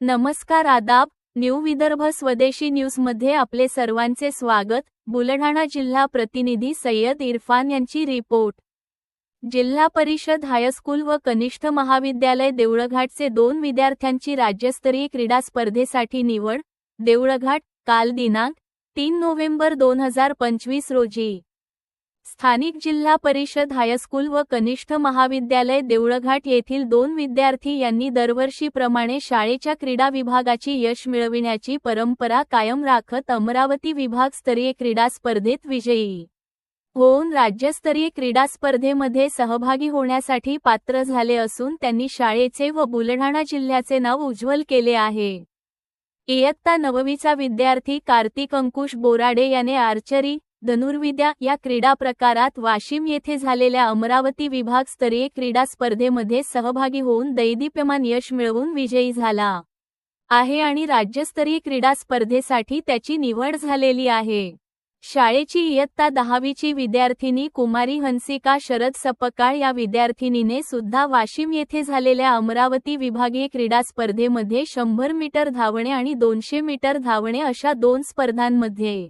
नमस्कार आदाब न्यू विदर्भ स्वदेशी न्यूजमध्ये आपले सर्वांचे स्वागत. बुलढाणा जिल्हा प्रतिनिधी सय्यद इरफान यांची रिपोर्ट. जिल्हा परिषद हायस्कूल व कनिष्ठ महाविद्यालय देवळघाटचे दोन विद्यार्थ्यांची राज्यस्तरीय क्रीडा स्पर्धेसाठी निवड. देवळघाट काल दिनांक तीन नोव्हेंबर दोन हजार पंचवीस रोजी. स्थानिक जिल्हा परिषद हायस्कूल व कनिष्ठ महाविद्यालय देवळघाट येथील दोन विद्यार्थी यांनी दरवर्षीप्रमाणे शाळेच्या क्रीडा विभागाची यश मिळविण्याची परंपरा कायम राखत अमरावती विभागस्तरीय क्रीडा स्पर्धेत विजयी होऊन राज्यस्तरीय क्रीडा स्पर्धेमध्ये सहभागी होण्यासाठी पात्र झाले असून त्यांनी शाळेचे व बुलढाणा जिल्ह्याचे नाव उज्ज्वल केले आहे. इयत्ता नववीचा विद्यार्थी कार्तिक अंकुश बोराडे याने आर्चरी धनुर्विद्या या क्रीडा प्रकारात वाशिम येथे झालेल्या अमरावती विभागस्तरीय क्रीडा स्पर्धेमध्ये सहभागी होऊन दैदिप्यमान यश मिळवून विजयी झाला. आहे आणि राज्यस्तरीय क्रीडा स्पर्धेसाठी त्याची निवड झालेली आहे. शाळेची इयत्ता दहावीची विद्यार्थिनी कुमारी हंसिका शरद सपकाळ या विद्यार्थिनीने सुद्धा वाशिम येथे झालेल्या अमरावती विभागीय क्रीडा स्पर्धेमध्ये शंभर मीटर धावणे आणि दोनशे मीटर धावणे अशा दोन स्पर्धांमध्ये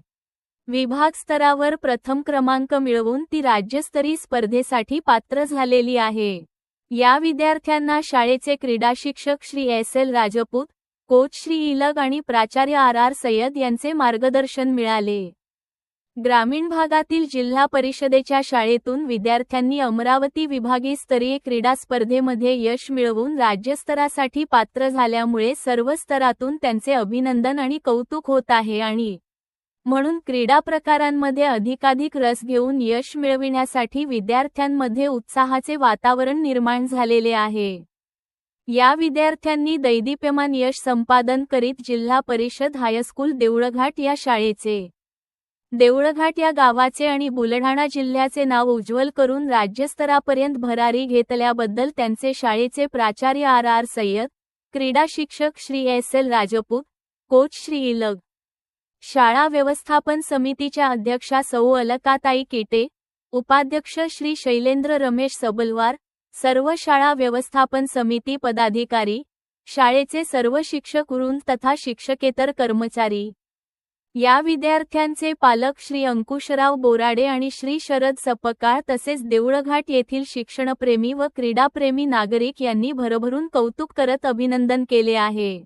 विभाग स्तरावर प्रथम क्रमांक मिळवून ती राज्यस्तरीय स्पर्धेसाठी पात्र झालेली आहे. या विद्यार्थ्यांना शाळेचे क्रीडा शिक्षक Shri S L Rajput coach Shri Ilag आणि प्राचार्य आर आर सय्यद यांचे मार्गदर्शन मिळाले. ग्रामीण भागातील जिल्हा परिषदेच्या शाळेतून विद्यार्थ्यांनी अमरावती विभागीय स्तरीय क्रीडा स्पर्धेमध्ये यश मिळवून राज्यस्तरासाठी पात्र झाल्यामुळे सर्व स्तरातून त्यांचे अभिनंदन आणि कौतुक होत आहे आणि म्हणून क्रीडा प्रकारांमध्ये अधिकाधिक रस घेऊन यश मिळविण्यासाठी विद्यार्थ्यांमध्ये उत्साहाचे वातावरण निर्माण झालेले आहे. या विद्यार्थ्यांनी दैदिप्यमान यश संपादन करीत जिल्हा परिषद हायस्कूल देऊळघाट या शाळेचे देवळघाट या गावाचे आणि बुलढाणा जिल्ह्याचे नाव उज्ज्वल करून राज्यस्तरापर्यंत भरारी घेतल्याबद्दल त्यांचे शाळेचे प्राचार्य आर आर सय्यद क्रीडा शिक्षक Shri S L Rajput coach Shri Ilag शाळा व्यवस्थापन समितीच्या अध्यक्षा सौ अलकाताई केटे उपाध्यक्ष श्री शैलेंद्र रमेश सबलवार सर्व शाळा व्यवस्थापन समिती पदाधिकारी शाळेचे सर्व शिक्षक वृंद तथा शिक्षकेतर कर्मचारी. या विद्यार्थ्यांचे पालक श्री अंकुशराव बोराडे आणि श्री शरद सपकाळ तसेच देऊळघाट येथील शिक्षणप्रेमी व क्रीडाप्रेमी नागरिक यांनी भरभरून कौतुक करत अभिनंदन केले आहे.